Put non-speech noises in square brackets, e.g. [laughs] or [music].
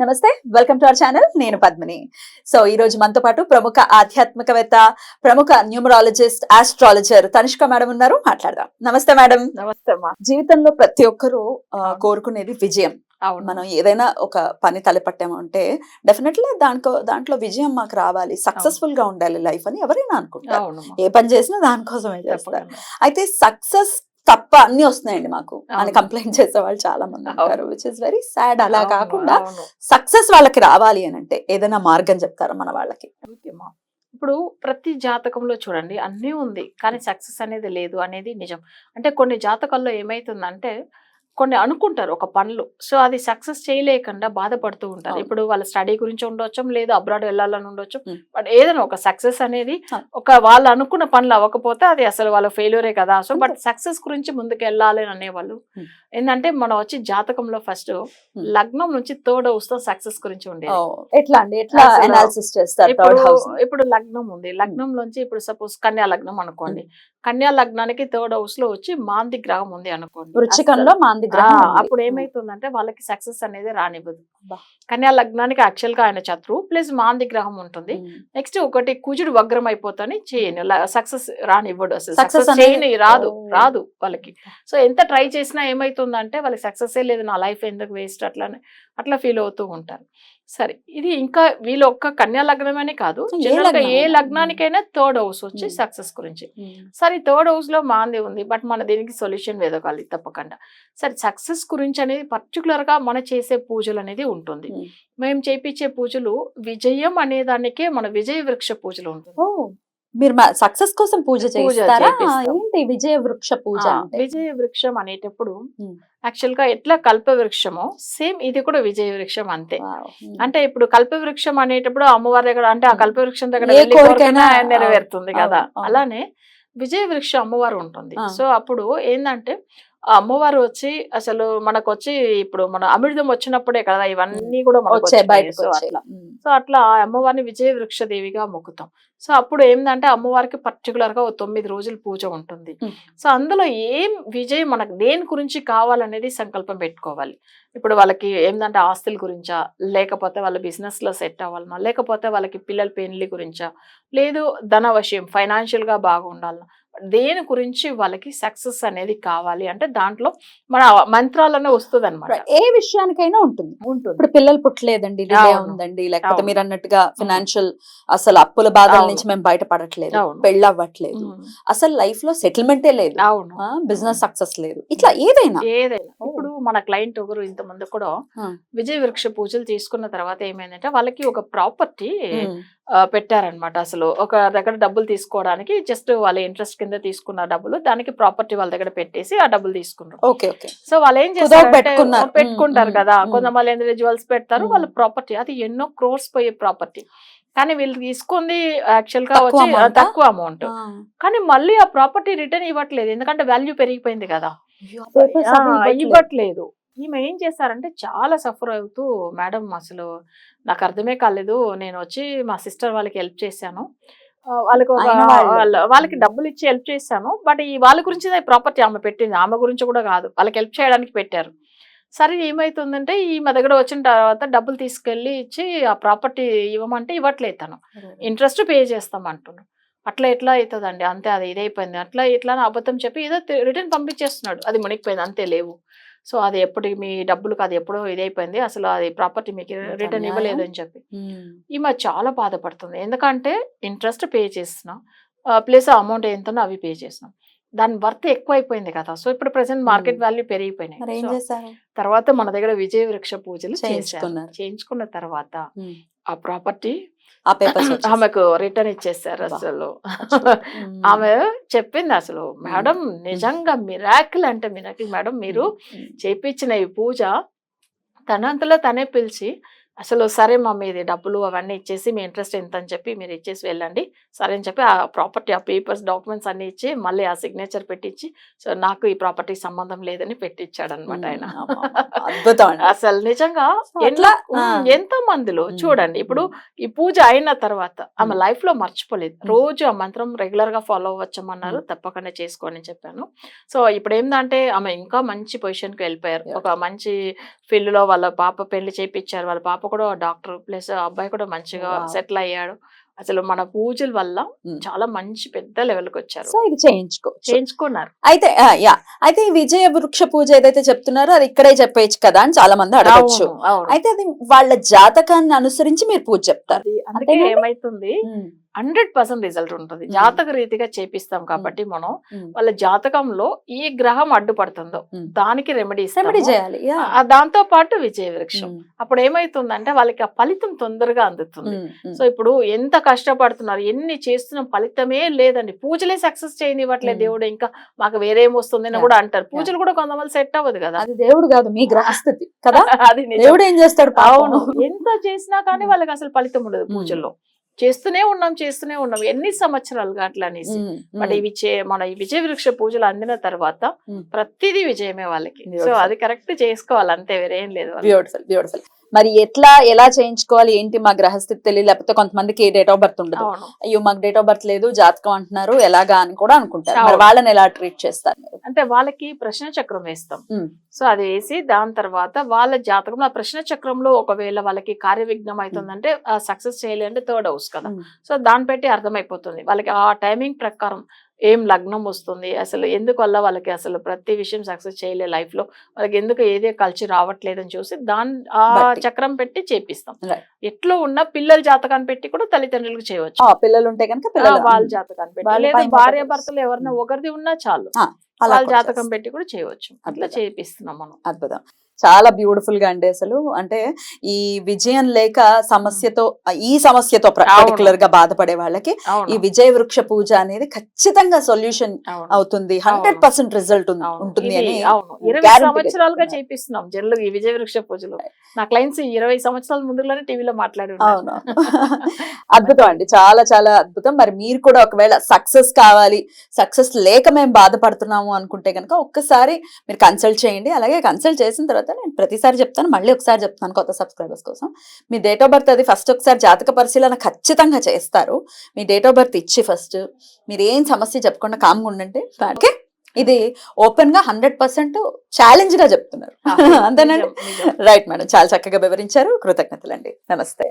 నమస్తే welcome to our channel నేను Padmini. So ఈ రోజు మనతో పాటు ప్రముఖ ఆధ్యాత్మికవేత్త ప్రముఖ న్యూమరాలజిస్ట్ ఆస్ట్రాలజర్ తనిష్క మేడం ఉన్నారు. మాట్లాడదాం. నమస్తే మేడం. నమస్తే అమ్మా. జీవితంలో ప్రతి ఒక్కరూ ఆ, కోరుకునేది విజయం. అవును. మనం ఏదైనా ఒక పని తలపట్టామంటే డెఫినెట్లీ దానికో దాంట్లో విజయం మాకు రావాలి. సక్సెస్ఫుల్గా ఉండాలి లైఫ్ అని ఎవరైనా అనుకుంటారు. అవును ఏ పని చేసినా దానికోసమే చేస్తారు. అయితే సక్సెస్ తప్ప అన్ని వస్తున్నాయండి మాకు. అని. కంప్లైంట్ చేసే వాళ్ళు చాలా మంది ఉంటారు విచ్ ఇస్ వెరీ సాడ్ అలా కాకుండా సక్సెస్ వాళ్ళకి రావాలి అని అంటే ఏదైనా మార్గం చెప్తారా మన వాళ్ళకి. ఇప్పుడు ప్రతి జాతకంలో చూడండి అన్నీ ఉంది. కానీ సక్సెస్ అనేది లేదు అనేది నిజం. అంటే కొన్ని జాతకాల్లో ఏమైతుందంటే కొన్ని అనుకుంటారు ఒక పనులు. సో అది సక్సెస్ చేయలేకుండా బాధపడుతూ ఉంటారు. ఇప్పుడు వాళ్ళ స్టడీ గురించి ఉండొచ్చు లేదు అబ్రాడ్ వెళ్ళాలని ఉండొచ్చు. బట్ ఏదైనా ఒక సక్సెస్ అనేది. ఒక వాళ్ళు అనుకున్న పనులు అవ్వకపోతే అది అసలు వాళ్ళ ఫెయిల్యూరే కదా. సో బట్ సక్సెస్ గురించి ముందుకు వెళ్ళాలి అని అనేవాళ్ళు. ఏంటంటే మనం వచ్చి జాతకంలో ఫస్ట్ లగ్నం నుంచి థర్డ్ హౌస్తో సక్సెస్ గురించి ఉండేది. ఎట్లా అండి? ఎట్లా అనాలిసిస్ చేస్తారు ఇప్పుడు లగ్నం ఉంది. లగ్నం నుంచి ఇప్పుడు సపోజ్ కన్యా లగ్నం అనుకోండి. కన్యా లగ్నానికి థర్డ్ హౌస్లో వచ్చి మాంది గ్రహం ఉంది అనుకోండి. వృచ్చికంలో మాంది ఆ. అప్పుడు ఏమైతుందంటే వాళ్ళకి సక్సెస్ అనేది రానివ్వదు అబ్బా. కన్యా లగ్నానికి యాక్చువల్గా ఆయన శత్రువు ప్లస్ మాంది గ్రహం ఉంటుంది. నెక్స్ట్ ఒకటి కుజుడు వగ్రం అయిపోతాని చేయను సక్సెస్ రానివ్వడు అసలు సక్సెస్ చేయని రాదు. రాదు వాళ్ళకి సో ఎంత ట్రై చేసినా ఏమైతుందంటే వాళ్ళకి సక్సెస్ లేదు నా లైఫ్ ఎందుకు వేస్ట్ అట్లానే అట్లా ఫీల్ అవుతూ ఉంటారు సరే ఇది ఇంకా వీళ్ళు ఒక్క కన్యా లగ్నమనే కాదు ఏ? లగ్నానికైనా థర్డ్ హౌస్ వచ్చి. సక్సెస్ గురించి. సరే థర్డ్ హౌస్లో మాంది ఉంది బట్ మన దీనికి సొల్యూషన్ వెదగాలి తప్పకుండా సరే సక్సెస్ గురించి అనేది పర్టికులర్గా మన చేసే పూజలు అనేది ఉంటుంది. మేము చేపించే పూజలు విజయం అనే దానికే మన విజయ వృక్ష పూజలు ఉంటుంది మీరు సక్సెస్ కోసం పూజ చేస్తారా. ఏంటి విజయ వృక్ష పూజ విజయ వృక్షం అనేటప్పుడు. యాక్చువల్గా ఎట్లా కల్ప వృక్షమో సేమ్ ఇది కూడా విజయ వృక్షం అంతే. అంటే ఇప్పుడు కల్ప వృక్షం అనేటప్పుడు అమ్మవారి దగ్గర అంటే ఆ. కల్ప వృక్షం దగ్గర నెరవేరుతుంది కదా. అలానే విజయ వృక్ష అమ్మవారు ఉంటుంది. సో అప్పుడు ఏంటంటే అమ్మవారు వచ్చి అసలు మనకు వచ్చి ఇప్పుడు మన అమృతం వచ్చినప్పుడే కదా ఇవన్నీ కూడా సో అట్లా. అమ్మవారిని విజయ వృక్ష దేవిగా మొక్కుతాం. సో అప్పుడు ఏంటంటే అమ్మవారికి పర్టికులర్గా తొమ్మిది రోజులు పూజ ఉంటుంది. సో అందులో ఏం విజయం మనకు దేని గురించి కావాలనేది సంకల్పం పెట్టుకోవాలి. ఇప్పుడు వాళ్ళకి ఏంటంటే ఆస్తుల గురించా లేకపోతే వాళ్ళ బిజినెస్లో సెట్ అవ్వాలన్నా లేకపోతే వాళ్ళకి పిల్లల పెళ్ళి గురించా లేదు ధన విషయం ఫైనాన్షియల్గా బాగుండాలన్నా దేని గురించి వాళ్ళకి సక్సెస్ అనేది కావాలి? అంటే దాంట్లో మన మంత్రాలనే వస్తుంది అనమాట ఏ విషయానికైనా ఉంటుంది. ఉంటుంది. ఇప్పుడు పిల్లలు పుట్టలేదండి డిలే. ఉందండి లేకపోతే. మీరు అన్నట్టుగా ఫినాన్షియల్ అసలు అప్పుల బాధల. నుంచి మేము బయటపడట్లేదు. పెళ్ళి అవ్వట్లేదు. అసలు లైఫ్లో సెటిల్మెంటే లేదు. బిజినెస్ సక్సెస్ లేదు. ఇట్లా ఏదైనా. ఏదైనా. మన క్లయింట్ ఒకరు ఇంత ముందు కూడా. విజయ వృక్ష పూజలు తీసుకున్న తర్వాత ఏమైందంటే వాళ్ళకి ఒక ప్రాపర్టీ. పెట్టారనమాట అసలు ఒక దగ్గర డబ్బులు తీసుకోవడానికి జస్ట్ వాళ్ళ ఇంట్రెస్ట్ కింద తీసుకున్న డబ్బులు దానికి ప్రాపర్టీ వాళ్ళ దగ్గర పెట్టేసి ఆ డబ్బులు తీసుకున్నారు ఓకే ఓకే సో వాళ్ళు ఏం చేస్తారు. పెట్టుకుంటారు కదా కొంతమంది ఇండివిజువల్స్ పెడతారు ఉమ్. వాళ్ళ ప్రాపర్టీ అది ఎన్నో క్రోర్స్ పోయే ప్రాపర్టీ కానీ వీళ్ళు తీసుకుంది యాక్చువల్గా వచ్చి? తక్కువ అమౌంట్. కానీ మళ్ళీ ఆ ప్రాపర్టీ రిటర్న్ ఇవ్వట్లేదు ఎందుకంటే వాల్యూ పెరిగిపోయింది కదా ఇవ్వట్లేదు. ఈమె ఏం చేశారంటే చాలా సఫర్ అవుతూ మేడం అసలు నాకు అర్థమే కాలేదు. నేను వచ్చి మా సిస్టర్ వాళ్ళకి హెల్ప్ చేశాను. వాళ్ళకి వాళ్ళకి డబ్బులు ఇచ్చి హెల్ప్ చేశాను. బట్ ఈ వాళ్ళ గురించి ప్రాపర్టీ ఆమె పెట్టింది. ఆమె గురించి కూడా కాదు. వాళ్ళకి హెల్ప్ చేయడానికి పెట్టారు. సరే ఏమైతుందంటే ఈమె దగ్గర వచ్చిన తర్వాత డబ్బులు తీసుకెళ్ళి ఇచ్చి ఆ ప్రాపర్టీ ఇవ్వమంటే ఇవ్వట్లేదు తను. ఇంట్రెస్ట్ పే చేస్తాం అంటున్నాడు. అట్లా ఎట్లా అవుతుందండి అంతే అది ఇదైపోయింది. అట్లా ఇట్లా అని అబద్ధం చెప్పి ఏదో రిటర్న్ పంపించేస్తున్నాడు. అది మునిగిపోయింది. అంతే లేవు. సో అది ఎప్పుడు మీ డబ్బులకు అది ఎప్పుడో ఇదైపోయింది. అసలు అది ప్రాపర్టీ మీకు రిటర్న్. ఇవ్వలేదు అని చెప్పి. ఈమె చాలా బాధపడుతుంది. ఎందుకంటే ఇంట్రెస్ట్ పే చేస్తున్నాం. ప్లస్ అమౌంట్ ఎంతనో అవి పే చేస్తున్నాం. దాని వర్త్ ఎక్కువ అయిపోయింది కదా. సో ఇప్పుడు ప్రెసెంట్ మార్కెట్. వాల్యూ పెరిగిపోయినాయి. తర్వాత మన దగ్గర విజయ వృక్ష పూజలు. చేయించుకున్న తర్వాత. ఆ ప్రాపర్టీ [clears throat] ఆమెకు రిటర్న్ ఇచ్చేసారు. అసలు. ఆమె చెప్పింది అసలు మేడం నిజంగా మిరాకిల్ అంటే మిరాకిల్ మేడం మీరు చేపించిన ఈ పూజ తనంతలో తనే పిలిచి అసలు సరే మా మీది డబ్బులు అవన్నీ ఇచ్చేసి మీ ఇంట్రెస్ట్ ఎంత అని చెప్పి మీరు ఇచ్చేసి వెళ్ళండి సరే అని చెప్పి ఆ ప్రాపర్టీ ఆ పేపర్స్ డాక్యుమెంట్స్ అన్ని ఇచ్చి మళ్ళీ ఆ సిగ్నేచర్ పెట్టించి సో నాకు ఈ ప్రాపర్టీ సంబంధం లేదని పెట్టించాడు అనమాట ఆయన అద్భుతం. అసలు నిజంగా ఎట్లా. ఎంతో మందిలో చూడండి ఇప్పుడు. ఈ పూజ అయిన తర్వాత ఆమె. లైఫ్లో మర్చిపోలేదు. రోజు ఆ మంత్రం రెగ్యులర్గా ఫాలో అవ్వచ్చమన్నారు. తప్పకుండా చేసుకోని చెప్పాను సో ఇప్పుడు ఏంటంటే ఆమె ఇంకా మంచి పొజిషన్కి వెళ్ళిపోయారు. ఒక మంచి ఫీల్డ్లో వాళ్ళ పాప పెళ్ళి చేపించారు వాళ్ళ పాప కూడా డాక్టర్ ప్లస్ అబ్బాయి కూడా మంచిగా. సెటిల్ అయ్యాడు. అసలు మన పూజల వల్ల. చాలా మంచి పెద్ద లెవెల్కి వచ్చారు. సో ఇది చేయించుకోవచ్చు. చేయించుకున్నారు. అయితే యా. అయితే ఈ విజయ వృక్ష పూజ ఏదైతే చెప్తున్నారో అది ఇక్కడే చెప్పేయచ్చు కదా అని చాలా మంది అడగచ్చు. అయితే అది వాళ్ళ జాతకాన్ని అనుసరించి మీరు పూజ చెప్తారు. అది అందుకే? ఏమైతుంది? హండ్రెడ్ పర్సెంట్ రిజల్ట్ ఉంటుంది. జాతక రీతిగా చేపిస్తాం కాబట్టి మనం. వాళ్ళ జాతకంలో ఈ గ్రహం అడ్డుపడుతుందో. దానికి రెమెడీ రెమెడీ చేయాలి. దాంతో పాటు విజయ వృక్షం అప్పుడు ఏమైతుందంటే వాళ్ళకి ఆ ఫలితం తొందరగా అందుతుంది. సో ఇప్పుడు ఎంత కష్టపడుతున్నారు ఎన్ని చేస్తున్న ఫలితమే లేదండి పూజలే సక్సెస్ చేయనివ్వట్లేదు. దేవుడు ఇంకా మాకు వేరేం వస్తుంది అని. కూడా అంటారు పూజలు కూడా కొంతమంది సెట్ అవ్వదు కదా అది దేవుడు కాదు మీ గ్రహస్థితి కదా [laughs] అది. దేవుడు ఏం చేస్తాడు? అవును ఎంత చేసినా కానీ. వాళ్ళకి అసలు ఫలితం ఉండదు. పూజల్లో చేస్తూనే ఉన్నాం చేస్తూనే ఉన్నాం. ఎన్ని సంవత్సరాలుగా అట్లా అనేసి బట్. ఇవి చే మన ఈ విజయ వృక్ష పూజలు అందిన తర్వాత. ప్రతిదీ విజయమే వాళ్ళకి. సో. అది కరెక్ట్ చేసుకోవాలి. అంతే వేరేం లేదు. బ్యూటిఫుల్ బ్యూటిఫుల్ మరి ఎట్లా ఎలా చేయించుకోవాలి? ఏంటి మా గ్రహస్థితి తెలియదు లేకపోతే కొంతమందికి డేట్ ఆఫ్ బర్త్ ఉండదు. అయ్యో మాకు డేట్ ఆఫ్ బర్త్ లేదు జాతకం అంటున్నారు ఎలాగా అని కూడా అనుకుంటారు. వాళ్ళని ఎలా ట్రీట్ చేస్తారు అంటే వాళ్ళకి ప్రశ్న చక్రం వేస్తాం. సో అది వేసి దాని తర్వాత వాళ్ళ జాతకంలో ఆ ప్రశ్న చక్రంలో ఒకవేళ వాళ్ళకి కార్య విఘ్నం అవుతుందంటే సక్సెస్ చేయాలి అంటే థర్డ్ హౌస్ కదా. సో దాన్ని పెట్టి అర్థమైపోతుంది. వాళ్ళకి ఆ టైమింగ్ ప్రకారం ఏం లగ్నం వస్తుంది అసలు ఎందుకు వల్ల వాళ్ళకి అసలు ప్రతి విషయం సక్సెస్ చేయలే లైఫ్లో వాళ్ళకి ఎందుకు ఏదే కలిసి రావట్లేదు అని చూసి దాని ఆ. చక్రం పెట్టి చేపిస్తాం. ఎట్లో ఉన్న పిల్లల జాతకాన్ని పెట్టి కూడా తల్లిదండ్రులకు చేయవచ్చు. పిల్లలు ఉంటే కనుక వాళ్ళ జాతకాన్ని పెట్టి. లేదా భార్య భర్తలు ఎవరైనా ఒకరిది ఉన్నా చాలు. వాళ్ళ జాతకం. పెట్టి కూడా చేయవచ్చు అట్లా. చేపిస్తున్నాం మనం అద్భుతం చాలా బ్యూటిఫుల్గా అండి అసలు. అంటే ఈ విజయం లేక సమస్యతో ఈ సమస్యతో పర్టికులర్గా బాధపడే వాళ్ళకి ఈ విజయ వృక్ష పూజ అనేది ఖచ్చితంగా సొల్యూషన్ అవుతుంది. Hundred percent result. ఉంటుంది అని ఇరవై సంవత్సరాలుగా. చేపిస్తున్నాం జనరల్ ఈ విజయ వృక్ష పూజలు. నా క్లయింట్స్ ఇరవై సంవత్సరాల ముందులోనే టీవీలో మాట్లాడి అద్భుతం అండి. చాలా చాలా అద్భుతం. మరి మీరు కూడా ఒకవేళ సక్సెస్ కావాలి సక్సెస్ లేక మేము బాధపడుతున్నాము అనుకుంటే కనుక ఒక్కసారి మీరు కన్సల్ట్ చేయండి. అలాగే కన్సల్ట్ చేసిన తర్వాత నేను ప్రతిసారి చెప్తాను మళ్ళీ ఒకసారి చెప్తాను కొత్త సబ్స్క్రైబర్స్ కోసం. మీ డేట్ ఆఫ్ బర్త్ అది ఫస్ట్ ఒకసారి జాతక పరిశీలన ఖచ్చితంగా చేస్తారు. మీ డేట్ ఆఫ్ బర్త్ ఇచ్చి ఫస్ట్. మీరు ఏం సమస్య చెప్పకుండా కామ్గా ఉండండి. ఓకే? ఇది ఓపెన్గా హండ్రెడ్ పర్సెంట్ ఛాలెంజ్గా చెప్తున్నారు అంతేనండి? రైట్ మేడం చాలా చక్కగా వివరించారు. కృతజ్ఞతలండి. నమస్తే.